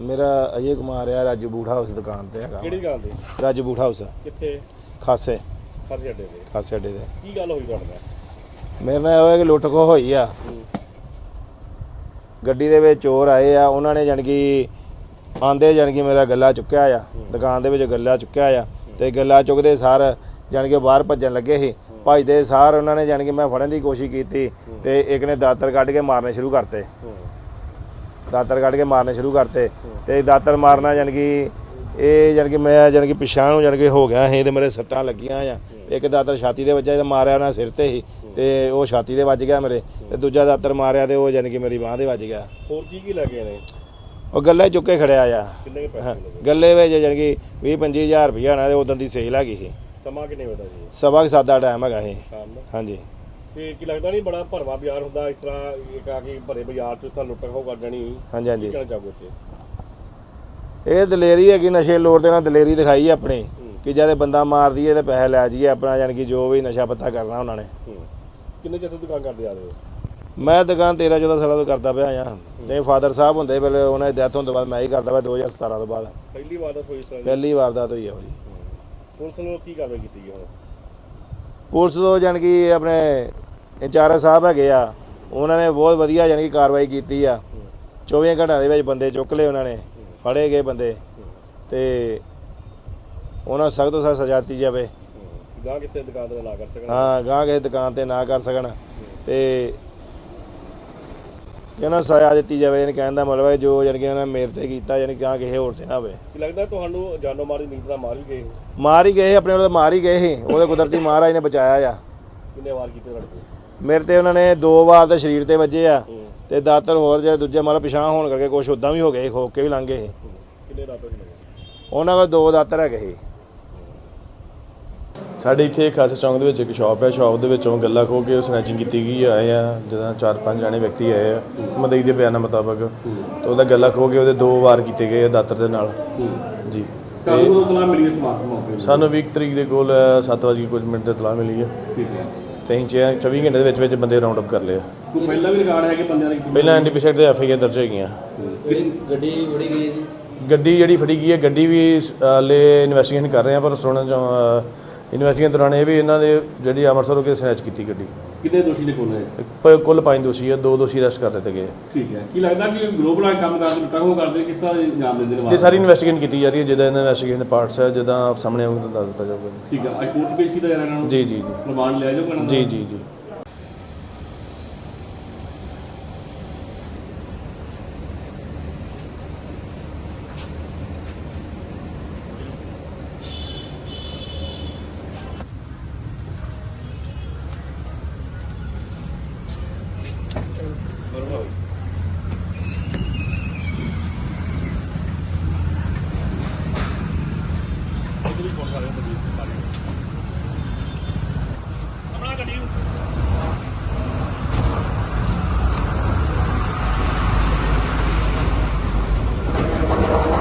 ਮੇਰਾ ਅਜੇ ਕੁਮਾਰ ਆ Raju boot house ਦੁਕਾਨ ਤੇ ਹੈਗਾ। ਕਿਹੜੀ ਗੱਲ ਦੀ ਰਾਜੂ ਬੂਟ ਹਾਊਸ। ਕਿੱਥੇ? ਖਾਸੇ। ਖਾਦੇ ਅੱਡੇ ਤੇ। ਖਾਸੇ ਅੱਡੇ ਤੇ। ਕੀ ਗੱਲ ਹੋਈ ਤੁਹਾਡੇ ਨਾਲ? ਮੇਰੇ ਨਾਲ ਹੋਇਆ ਕਿ ਲੁੱਟ ਖੋ ਹੋਈ ਆ। ਗੱਡੀ ਦੇ ਵਿੱਚ ਚੋਰ ਆਏ ਆ ਉਹਨਾਂ ਨੇ ਜਾਣੀ ਕਿ ਆਂਦੇ ਜਾਣੀ ਕਿ ਮੇਰਾ ਗੱਲਾ ਚੁੱਕਿਆ ਆ ਦੁਕਾਨ ਦੇ ਵਿੱਚ ਗੱਲਾ ਚੁੱਕਿਆ ਆ ਤੇ ਗੱਲਾ ਚੁੱਕਦੇ ਸਾਰ ਜਾਣੀ ਕਿ ਬਾਹਰ ਭੱਜਣ ਲੱਗੇ ਸੀ। ਭੱਜਦੇ ਸਾਰ ਉਹਨਾਂ ਨੇ ਜਾਣੀ ਕਿ ਮੈਂ ਫੜਨ ਦੀ ਕੋਸ਼ਿਸ਼ ਕੀਤੀ ਤੇ ਇੱਕ ਨੇ ਦਾਤਰ ਕੱਢ ਕੇ ਮਾਰਨੇ ਸ਼ੁਰੂ ਕਰਤੇ। ਦਾਤਰ ਕੱਢ ਕੇ ਮਾਰਨੇ ਸ਼ੁਰੂ ਕਰਤੇ ਤੇ ਦਾਤਰ ਮਾਰਨਾ ਜਾਣੀ ਕਿ ਇਹ ਜਾਣੀ ਕਿ ਮੈਂ ਜਾਣੀ ਕਿ ਪਿਛਾਂ ਨੂੰ ਜਾਣੀ ਕਿ ਹੋ ਗਿਆ ਸੀ ਤੇ ਮੇਰੇ ਸੱਟਾਂ ਲੱਗੀਆਂ ਆ। ਇੱਕ ਦਾਤਰ ਛਾਤੀ ਦੇ ਵੱਜਾ ਜਿਹੜਾ ਮਾਰਿਆ ਉਹਨਾਂ ਸਿਰ ਤੇ ਸੀ ਤੇ ਉਹ ਛਾਤੀ ਦੇ ਵੱਜ ਗਿਆ ਮੇਰੇ ਤੇ ਦੂਜਾ ਦਾਤਰ ਮਾਰਿਆ ਤੇ ਉਹ ਜਾਣੀ ਕਿ ਮੇਰੀ ਬਾਹ ਦੇ ਵੱਜ ਗਿਆ। ਹੋਰ ਕੀ ਕੀ ਲੱਗੇ ਨੇ ਉਹ ਗੱਲੇ ਚੁੱਕ ਕੇ ਖੜਿਆ ਆ। ਕਿੰਨੇ ਕੁ ਪੈਸੇ ਲੱਗੇ ਗੱਲੇ ਵਿੱਚ ਜਾਣੀ ਕਿ 20 25000 ਰੁਪਈਆ ਨਾ ਤੇ ਉਦੋਂ ਦੀ ਸੇਲ ਹੈਗੀ ਸੀ। ਸਮਾਂ ਕਿੰਨੇ ਵਜੇ ਦਾ ਜੀ ਸਵਾ ਕੁ ਸਾਦਾ ਟਾਈਮ ਹੈਗਾ ਇਹ ਦਾ? ਹਾਂਜੀ। ਤੇ ਕੀ ਲੱਗਦਾ ਨਹੀਂ ਬੜਾ ਭਰਵਾ ਬਾਜ਼ਾਰ ਹੁੰਦਾ ਇਸ ਤਰ੍ਹਾਂ ਇੱਕ ਆ ਕੇ ਭਰੇ ਬਾਜ਼ਾਰ ਚ ਤਾਂ ਲੁੱਟ ਖੋ ਕਰ ਜਾਣੀ ਹਾਂਜੀ ਹਾਂਜੀ। ਕੀ ਕਹਿਣਾ ਚਾਹੋਗੇ ਇੱਥੇ ਇਹ ਦਲੇਰੀ ਹੈਗੀ ਨਸ਼ੇ ਲੋੜ ਦੇ ਨਾਲ ਦਲੇਰੀ ਦਿਖਾਈ ਆਪਣੀ ਕਿ ਜਦ ਇਹ ਬੰਦਾ ਮਾਰ ਦਈਏ ਤੇ ਪੈਸੇ ਲੈ ਜਾਈਏ ਆਪਣਾ ਜਾਣੀ ਕਿ ਜੋ ਵੀ ਨਸ਼ਾ ਪੱਤਾ ਕਰਨਾ ਉਹਨਾਂ ਨੇ। ਹੂੰ। ਕਿੰਨੇ ਚਿਰ ਤੋਂ ਦੁਕਾਨ ਕਰਦੇ ਆ ਰਹੇ ਹੋ? ਮੈਂ ਦੁਕਾਨ 13 14 ਸਾਲਾਂ ਤੋਂ ਕਰਦਾ ਪਿਆ ਆ ਤੇ ਫਾਦਰ ਸਾਹਿਬ ਹੁੰਦੇ ਵੇਲੇ ਉਹਨਾਂ ਦੀ ਡੈਥ ਹੋਣ ਤੋਂ ਬਾਅਦ ਮੈਂ ਹੀ ਕਰਦਾ ਪਿਆ 2017 ਤੋਂ ਬਾਅਦ। ਪਹਿਲੀ ਵਾਰ ਦਾ ਤਰ੍ਹਾਂ ਦੀ? ਪਹਿਲੀ ਵਾਰਦਾਤ ਹੋਈ ਆ ਉਹ ਜੀ ਪੁਲਿਸ ਨੂੰ ਕੀ ਕਾਰਵਾਈ ਕੀਤੀ ਗਈ ਹੁਣ? ਪੁਲਿਸ ਤੋਂ ਜਾਣੀ ਕਿ ਆਪਣੇ ਇੰਚਾਰਜ ਸਾਹਿਬ ਹੈਗੇ ਆ ਉਹਨਾਂ ਨੇ ਬਹੁਤ ਵਧੀਆ ਜਾਣੀ ਕਿ ਕਾਰਵਾਈ ਕੀਤੀ ਆ। 24 ਘੰਟਿਆਂ ਦੇ ਵਿੱਚ ਬੰਦੇ ਚੁੱਕ ਲਏ ਉਹਨਾਂ ਨੇ ਫੜੇ ਗਏ ਬੰਦੇ ਤੇ ਉਹਨਾਂ ਸਖਤ ਤੋਂ ਸਖਤ ਸਜ਼ਾ ਦਿੱਤੀ ਜਾਵੇ। ਗਾਂ ਕਿਸੇ ਦੁਕਾਨ ਤੇ ਨਾ ਕਰ ਸਕਣ। ਹਾਂ ਗਾਂ ਕਿਸੇ ਦੁਕਾਨ ਤੇ ਨਾ ਕਰ ਸਕਣ ਤੇ ਇਹਨਾਂ ਸਜ਼ਾ ਦਿੱਤੀ ਜਾਵੇ ਇਹਨੇ ਕਹਿਣ ਦਾ ਮਤਲਬ ਹੈ ਜੋ ਜਾਣੀ ਕਿ ਉਹਨਾਂ ਨੇ ਮੇਰੇ ਤੇ ਕੀਤਾ ਯਾਨੀ ਗਾਂ ਕਿਸੇ ਹੋਰ ਤੇ ਨਾ ਹੋਵੇ। ਕੀ ਲੱਗਦਾ ਤੁਹਾਨੂੰ ਜਾਨੋ ਮਾਰ ਦੀ ਨੀਂਦ ਨਾਲ ਮਾਰ ਵੀ ਗਏ ਮਾਰ ਹੀ ਗਏ ਆਪਣੇ ਉਹਦੇ ਮਾਰ ਹੀ ਗਏ ਸੀ। ਉਹਦੇ ਕੁਦਰਤੀ ਮਹਾਰਾਜ ਨੇ ਬਚਾਇਆ ਆ। ਕਿੰਨੇ ਵਾਰ ਕੀਤੇ ਕੋਲ? ਮੇਰੇ ਤੇ ਉਹਨਾਂ ਨੇ ਦੋ ਵਾਰ ਤੇ ਸਰੀਰ ਤੇ ਵੱਜੇ ਆ ਤੇ ਦਾਤਰ ਹੋਰ ਜਿਹੜੇ ਦੂਜੇ ਮਤਲਬ ਪਿਛਾਂ ਹੋਣ ਕਰਕੇ ਕੁਝ ਉਦਾਂ ਵੀ ਹੋ ਗਏ ਖੋਕ ਕੇ ਵੀ ਲੰਘ ਗਏ ਸੀ। ਕਿੰਨੇ ਰਾਤ ਲੱਗੇ ਉਹਨਾਂ ਕੋਲ ਦੋ ਦਾਤਰ ਹੈਗੇ ਸੀ। ਸਾਡੇ ਇੱਥੇ ਖਾਸ ਚੌਂਕ ਦੇ ਵਿੱਚ ਇੱਕ ਸ਼ਾਪ ਹੈ। ਸ਼ਾਪ ਦੇ ਵਿੱਚੋਂ ਗੱਲਾ ਖੋ ਕੇ ਸਨੈਚਿੰਗ ਕੀਤੀ ਗਈ। ਆਏ ਆ ਜਦੋਂ ਚਾਰ ਪੰਜ ਜਾਣੇ ਵਿਅਕਤੀ ਆਏ ਆ ਮਦਈ ਦੇ ਬਿਆਨਾਂ ਮੁਤਾਬਕ। ਤੇ ਉਹਦਾ ਗੱਲਾ ਖੋ ਕੇ ਉਹਦੇ ਦੋ ਵਾਰ ਕੀਤੇ ਗਏ ਆ ਦਾਤਰ ਦੇ ਨਾਲ। ਜੀ। ਤੁਹਾਨੂੰ ਤਲਾ ਮਿਲੀ ਇਸ ਮਾਰਕ ਮੌਕੇ ਸਾਨੂੰ 20 ਤਰੀਕ ਦੇ ਕੋਲ 7 ਕੁਝ ਮਿੰਟ ਤੇ ਤਲਾਹ ਮਿਲੀ ਹੈ ਠੀਕ ਹੈ। ਤੇ ਅਸੀਂ ਛੇ- 24 ਘੰਟੇ ਦੇ ਵਿੱਚ ਵਿੱਚ ਬੰਦੇ ਰਾਉਂਡ ਅਪ ਕਰ ਲਏ ਆ। ਕੋਈ ਪਹਿਲਾਂ ਵੀ ਰਿਕਾਰਡ ਹੈ ਕਿ ਬੰਦਿਆਂ ਦੀ ਪਹਿਲਾਂ ਐਨਡੀਪੀਸੈਟ ਦੇ ਐਫ ਆਈ ਆਰ ਦਰਜ ਹੈਗੀਆਂ। ਗੱਡੀ ਫੜੀ ਗਈ ਹੈ ਜੀ? ਗੱਡੀ ਜਿਹੜੀ ਫੜੀ ਗਈ ਹੈ ਗੱਡੀ ਵੀ ਹਲੇ ਇਨਵੈਸਟੀਗੇਸ਼ਨ ਕਰ ਰਹੇ ਆ ਪਰ ਸੁਣਨ ਚ ਇਨਵੈਸਟੀਗੇਸ਼ਨ ਦੌਰਾਨ ਇਹ ਵੀ ਇਹਨਾਂ ਦੇ ਜਿਹੜੀ ਅੰਮ੍ਰਿਤਸਰੋਂ ਕੇ ਸਨੈਚ ਕੀਤੀ ਗੱਡੀ। ਕਿੰਨੇ ਦੋਸ਼ੀ ਨੇ ਕੋਲ ਹੈ ਪ- ਕੁੱਲ ਪੰਜ ਦੋਸ਼ੀ ਆ ਦੋ ਦੋਸ਼ੀ ਅਰੈਸਟ ਕਰ ਦਿੱਤੇ ਗਏ। ਠੀਕ ਹੈ। ਕੀ ਲੱਗਦਾ ਕਿ ਗਲੋਬਲ ਆ ਕੰਮ ਕਰਦੇ ਲੁੱਟਾਂ ਖੋਹ ਕਰਦੇ ਕਿਸ ਤਰ੍ਹਾਂ ਇੰਜਾਮ ਦਿੰਦੇ ਨੇ ਤੇ ਸਾਰੀ ਇਨਵੈਸਟੀਗੇਸ਼ਨ ਕੀਤੀ ਜਾ ਰਹੀ ਹੈ ਜਿਹਦਾ ਇਨਵੈਸਟੀਗੇਸ਼ਨ ਦੇ ਪਾਰਟਸ ਹੈ ਜਿਹਦਾ ਸਾਹਮਣੇ ਤਾਂ ਦੱਸ ਦਿੱਤਾ ਜਾਊਗਾ। ਠੀਕ ਹੈ। ਅੱਜ ਕੋਰਟ ਪੇਸ਼ ਕੀਤਾ ਜਾ ਰਿਹਾ ਇਹਨਾਂ ਨੂੰ? ਜੀ ਜੀ ਜੀ। ਰਿਮਾਂਡ ਲਿਆ ਜਾਊਗਾ ਇਹਨਾਂ ਦਾ? ਜੀ ਜੀ ਜੀ।